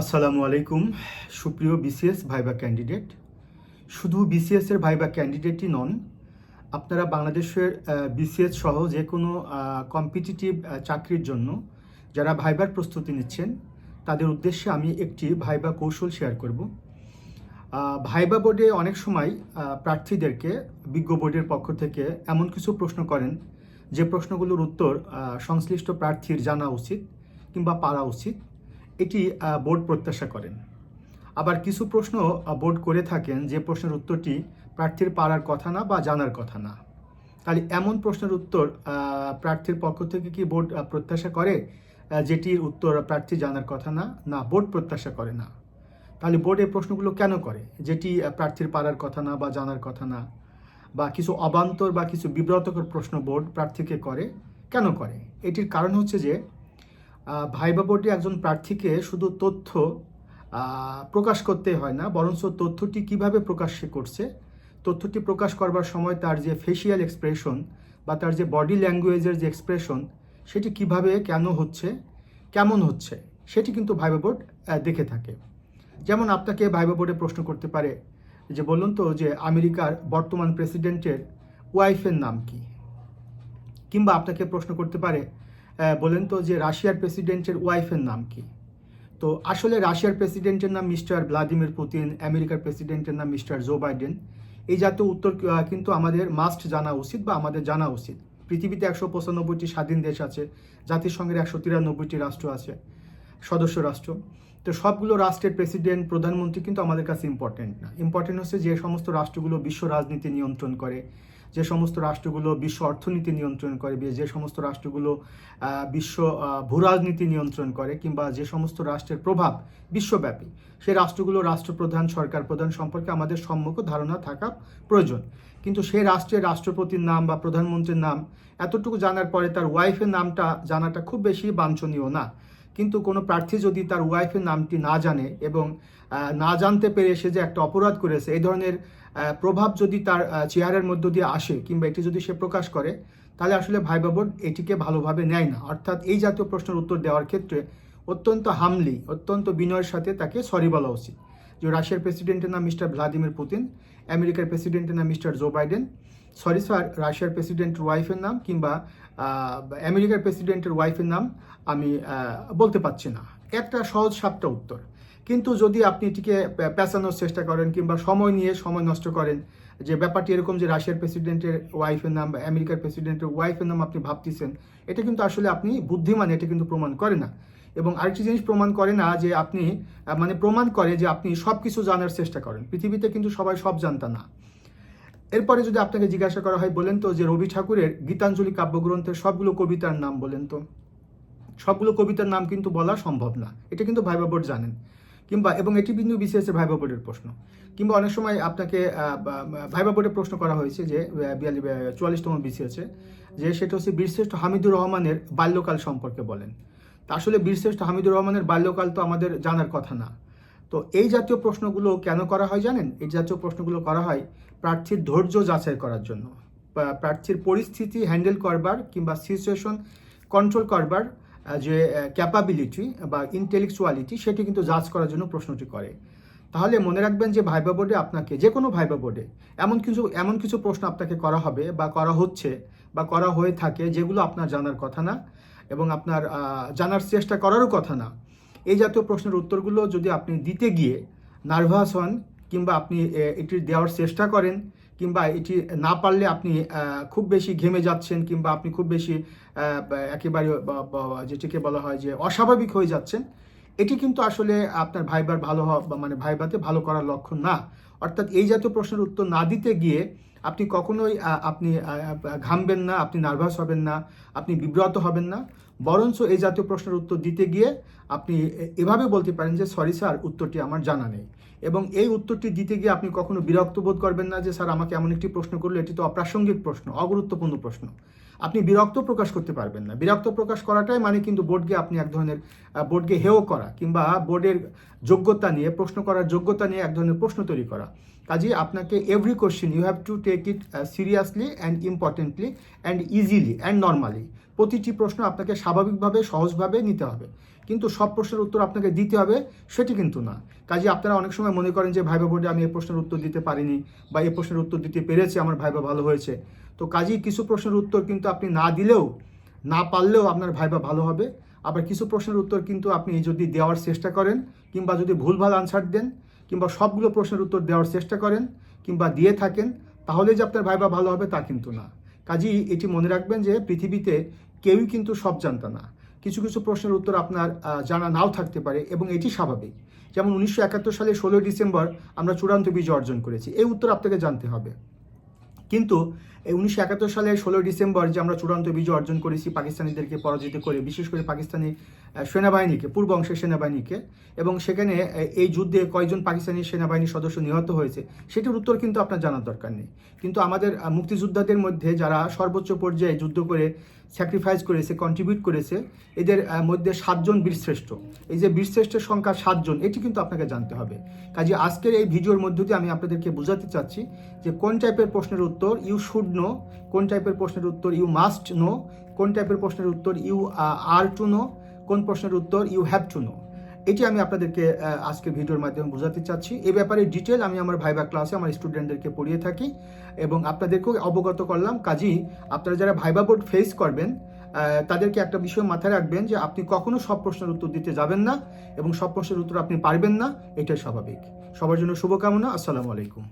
আসসালামু আলাইকুম। সুপ্রিয় বিসিএস ভাইবা ক্যান্ডিডেট, শুধু বিসিএস এর ভাইবা ক্যান্ডিডেটই নন, আপনারা বাংলাদেশের বিসিএস সহ যে কোনো কম্পিটিটিভ চাকরির জন্য যারা ভাইবার প্রস্তুতি নিচ্ছেন, তাদের উদ্দেশ্যে আমি একটি ভাইবা কৌশল শেয়ার করব। ভাইবা বোর্ডে অনেক সময় প্রার্থীদেরকে বিজ্ঞ বোর্ডের পক্ষ থেকে এমন কিছু প্রশ্ন করেন, যে প্রশ্নগুলোর উত্তর সংশ্লিষ্ট প্রার্থীর জানা উচিত কিংবা পারা উচিত। এটি বোর্ড প্রত্যাশা করেন। আবার কিছু প্রশ্ন বোর্ড করে থাকেন যে প্রশ্নের উত্তরটি প্রার্থীর পারার কথা না বা জানার কথা না। তাহলে এমন প্রশ্নের উত্তর প্রার্থীর পক্ষ থেকে কি বোর্ড প্রত্যাশা করে? যেটির উত্তর প্রার্থী জানার কথা না না বোর্ড প্রত্যাশা করে না। তাহলে বোর্ড এই প্রশ্নগুলো কেন করে? যেটি প্রার্থীর পারার কথা না বা জানার কথা না, বা কিছু অবান্তর বা কিছু বিব্রতকর প্রশ্ন বোর্ড প্রার্থীকে করে, কেন করে? এটির কারণ হচ্ছে যে ভাইবা বোর্ডে একজন প্রার্থীকে শুধু তথ্য প্রকাশ করতে হয় না, বরঞ্চ তথ্যটি কীভাবে প্রকাশ করছে, তথ্যটি প্রকাশ করবার সময় তার যে ফেসিয়াল এক্সপ্রেশন বা তার যে বডি ল্যাঙ্গুয়েজের যে এক্সপ্রেশন সেটি কীভাবে, কেন হচ্ছে, কেমন হচ্ছে, সেটি কিন্তু ভাইবা বোর্ড দেখে থাকে। যেমন আপনাকে ভাইবা বোর্ডে প্রশ্ন করতে পারে যে, বলুন তো যে আমেরিকার বর্তমান প্রেসিডেন্টের ওয়াইফের নাম কি? কিংবা আপনাকে প্রশ্ন করতে পারে বলেন তো যে রাশিয়ার প্রেসিডেন্টের ওয়াইফের নাম কি? তো আসলে রাশিয়ার প্রেসিডেন্টের নাম মিস্টার ভ্লাদিমির পুতিন, আমেরিকার প্রেসিডেন্টের নাম মিস্টার জো বাইডেন। এই জাতীয় উত্তর কিন্তু আমাদের মাস্ট জানা উচিত বা আমাদের জানা উচিত। পৃথিবীতে একশো পঁচানব্বইটি স্বাধীন দেশ আছে, জাতিসংঘের একশো তিরানব্বইটি রাষ্ট্র আছে। সদস্য রাষ্ট্র। তো সবগুলো রাষ্ট্রের প্রেসিডেন্ট, প্রধানমন্ত্রী কিন্তু আমাদের কাছে ইম্পর্টেন্ট না। ইম্পর্টেন্ট হচ্ছে যে সমস্ত রাষ্ট্রগুলো বিশ্ব রাজনীতি নিয়ন্ত্রণ করে, যে সমস্ত রাষ্ট্রগুলো বিশ্ব অর্থনীতি নিয়ন্ত্রণ করে যে সমস্ত রাষ্ট্রগুলো বিশ্ব ভূরাজনীতি নিয়ন্ত্রণ করে কিংবা যে সমস্ত রাষ্ট্রের প্রভাব বিশ্বব্যাপী সেই রাষ্ট্রগুলো রাষ্ট্রপ্রধান সরকার প্রধান সম্পর্কে আমাদের সম্মুখ ধারণা থাকা প্রয়োজন। কিন্তু সেই রাষ্ট্রের রাষ্ট্রপতির নাম বা প্রধানমন্ত্রীর নাম, এতটুকু জানার পরে তার ওয়াইফের নামটা জানাটা খুব বেশি বাঞ্ছনীয় না। কিন্তু কোনো প্রার্থী যদি তার ওয়াইফের নামটি না জানে এবং না জানতে পেরে সে যে একটা অপরাধ করেছে এই ধরনের প্রভাব যদি তার আহ, চেহারার মধ্য দিয়ে আসে কিংবা এটি যদি সে প্রকাশ করে তাহলে আসলে ভাইবা এটিকে ভালোভাবে নেয় না। অর্থাৎ এই জাতীয় প্রশ্নের উত্তর দেওয়ার ক্ষেত্রে অত্যন্ত হামলি অত্যন্ত বিনয়ের সাথে তাকে সরি বলা উচিত। যে রাশিয়ার প্রেসিডেন্টের নাম মিস্টার ভ্লাদিমির পুতিন আমেরিকার প্রেসিডেন্টের নাম mister Joe Biden sorry sir, রাশিয়ার প্রেসিডেন্টের ওয়াইফের নাম কিংবা আমেরিকার প্রেসিডেন্টের ওয়াইফের নাম আমি বলতে পারছি না। একটা সহজ সাপটা উত্তর। কিন্তু যদি আপনি এটিকে পেঁচানোর চেষ্টা করেন কিংবা সময় নিয়ে সময় নষ্ট করেন, যে ব্যাপারটি এরকম যে রাশিয়ার প্রেসিডেন্টের ওয়াইফের নাম বা আমেরিকার প্রেসিডেন্টের ওয়াইফের নাম আপনি ভাবতেছেন, এটা কিন্তু আসলে আপনি বুদ্ধিমান, এটা কিন্তু প্রমাণ করে না। এবং আরেকটি জিনিস প্রমাণ করে না যে আপনি মানে প্রমাণ করে যে আপনি সব কিছু জানার চেষ্টা করেন। পৃথিবীতে কিন্তু সবাই সব জানতা না। এরপরে যদি আপনাকে জিজ্ঞাসা করা হয়, বলেন তো যে রবি ঠাকুরের গীতাঞ্জলি কাব্যগ্রন্থের সবগুলো কবিতার নাম বলেন তো। সবগুলো কবিতার নাম কিন্তু বলা সম্ভব না। এটা কিন্তু ভাইবা বোর্ড জানেন। কিংবা, এবং এটি বিন্দু বিসিএস এর ভাইবা বোর্ডের প্রশ্ন। কিংবা অনেক সময় আপনাকে ভাইবা বোর্ডে প্রশ্ন করা হয়েছে যে চুয়াল্লিশতম বিসিএসে যে সেটা হচ্ছে বীরশ্রেষ্ঠ হামিদুর রহমানের বাল্যকাল সম্পর্কে বলেন। তা আসলে বীরশ্রেষ্ঠ হামিদুর রহমানের বাল্যকাল তো আমাদের জানার কথা না। তো এই জাতীয় প্রশ্নগুলো কেন করা হয় জানেন? এই জাতীয় প্রশ্নগুলো করা হয় প্রার্থীর ধৈর্য যাচাই করার জন্য। প্রার্থীর পরিস্থিতি হ্যান্ডেল করবার কিংবা সিচুয়েশন কন্ট্রোল করবার যে ক্যাপাবিলিটি বা ইন্টেলেকচুয়ালিটি সেটি কিন্তু যাচ করার জন্য প্রশ্নটি করে। তাহলে মনে রাখবেন যে ভাইবা বোর্ডে আপনাকে, যে কোনো ভাইবা বোর্ডে এমন কিছু এমন কিছু প্রশ্ন আপনাকে করা হবে বা করা হচ্ছে বা করা হয়ে থাকে যেগুলো আপনার জানার কথা না এবং আপনার জানার চেষ্টা করারও কথা না। এই জাতীয় প্রশ্নের উত্তরগুলো যদি আপনি দিতে গিয়ে নার্ভাস হন কিংবা আপনি এটি দেওয়ার চেষ্টা করেন কিংবা এটি না পারলে আপনি খুব বেশি ঘেমে যাচ্ছেন কিংবা আপনি খুব বেশি একেবারে যেটিকে বলা হয় যে অস্বাভাবিক হয়ে যাচ্ছেন এটি কিন্তু আসলে আপনার ভাইবার ভালো হওয়া মানে ভাইবাতে ভালো করার লক্ষণ না। অর্থাৎ এই জাতীয় প্রশ্নের উত্তর না দিতে গিয়ে আপনি কখনোই আপনি ঘামবেন না, আপনি নার্ভাস হবেন না, আপনি বিব্রত হবেন না। বরঞ্চ এই জাতীয় প্রশ্নের উত্তর দিতে গিয়ে আপনি এভাবে বলতে পারেন যে, সরি স্যার, উত্তরটি আমার জানা নেই। এবং এই উত্তরটি দিতে গিয়ে আপনি কখনো বিরক্ত বোধ করবেন না যে, স্যার, আমাকে এমন একটি প্রশ্ন করল, এটি তো অপ্রাসঙ্গিক প্রশ্ন, অগুরুত্বপূর্ণ প্রশ্ন। আপনি বিরক্ত প্রকাশ করতে পারবেন না। বিরক্ত প্রকাশ করাটাই মানে কিন্তু বোর্ডকে আপনি এক ধরনের বোর্ডকে হেও করা কিংবা বোর্ডের যোগ্যতা নিয়ে, প্রশ্ন করার যোগ্যতা নিয়ে এক ধরনের প্রশ্ন তৈরি করা। কাজে আপনাকে every question you have to take it seriously and importantly and easily and normally প্রতিটি প্রশ্ন আপনাকে স্বাভাবিকভাবে, সহজভাবে নিতে হবে। কিন্তু সব প্রশ্নের উত্তর আপনাকে দিতে হবে, সেটি কিন্তু না। কাজে আপনারা অনেক সময় মনে করেন যে ভাইবা বোর্ডে আমি এই প্রশ্নের উত্তর দিতে পারিনি বা এই প্রশ্নের উত্তর দিতে পেরেছি, আমার ভাইবা ভালো হয়েছে। তো কাজেই কিছু প্রশ্নের উত্তর কিন্তু আপনি না দিলেও, না পারলেও আপনার ভাইবা ভালো হবে। আবার কিছু প্রশ্নের উত্তর কিন্তু আপনি যদি দেওয়ার চেষ্টা করেন, কিংবা যদি ভুলভাল আনসার দেন, কিংবা সবগুলো প্রশ্নের উত্তর দেওয়ার চেষ্টা করেন, কিংবা দিয়ে থাকেন, তাহলে যে আপনার ভাইবা ভালো হবে তা কিন্তু না। কাজেই এটি মনে রাখবেন যে, পৃথিবীতে কেউই কিন্তু সব জানতা না। কিছু কিছু প্রশ্নের উত্তর আপনার জানা নাও থাকতে পারে এবং এটি স্বাভাবিক। যেমন উনিশশো একাত্তর সালে ষোলোই ডিসেম্বর আমরা চূড়ান্ত বিজয় অর্জন করেছি। এই উত্তর আপনাকে জানতে হবে। কিন্তু এই উনিশশো একাত্তর সালে ষোলোই ডিসেম্বর যে আমরা চূড়ান্ত বিজয় অর্জন করেছি, পাকিস্তানিদেরকে পরাজিত করে, বিশেষ করে পাকিস্তানি সেনাবাহিনীকে, পূর্ব অংশের সেনাবাহিনীকে, এবং সেখানে এই যুদ্ধে কয়জন পাকিস্তানি সেনাবাহিনীর সদস্য নিহত হয়েছে, সেটির উত্তর কিন্তু আপনার জানার দরকার নেই। কিন্তু আমাদের মুক্তিযোদ্ধাদের মধ্যে যারা সর্বোচ্চ পর্যায়ে যুদ্ধ করে স্যাক্রিফাইস করেছে কন্ট্রিবিউট করেছে, এদের মধ্যে সাতজন বীরশ্রেষ্ঠ। এই যে বীরশ্রেষ্ঠের সংখ্যা সাতজন, এটি কিন্তু আপনাকে জানতে হবে। কাজে আজকের এই ভিডিওর মধ্য দিয়ে আমি আপনাদেরকে বোঝাতে চাচ্ছি যে কোন টাইপের প্রশ্নের উত্তর ইউ শুড নো কোন টাইপের প্রশ্নের উত্তর ইউ মাস্ট নো কোন টাইপের প্রশ্নের উত্তর ইউ আর টু নো কোন প্রশ্নের উত্তর ইউ হ্যাভ টু নো এটি আমি আপনাদেরকে আহ, আজকের ভিডিওর মাধ্যমে বোঝাতে চাচ্ছি। এ ব্যাপারে ডিটেল আমি আমার ভাইবা ক্লাসে আমার স্টুডেন্টদেরকে পড়িয়ে থাকি এবং আপনাদেরকেও অবগত করলাম। কাজেই আপনারা যারা ভাইবা বোর্ড ফেস করবেন তাদেরকে একটা বিষয় মাথায় রাখবেন যে আপনি কখনো সব প্রশ্নের উত্তর দিতে যাবেন না এবং সব প্রশ্নের উত্তর আপনি পারবেন না এটাই স্বাভাবিক। সবার জন্য শুভকামনা আসসালামু আলাইকুম।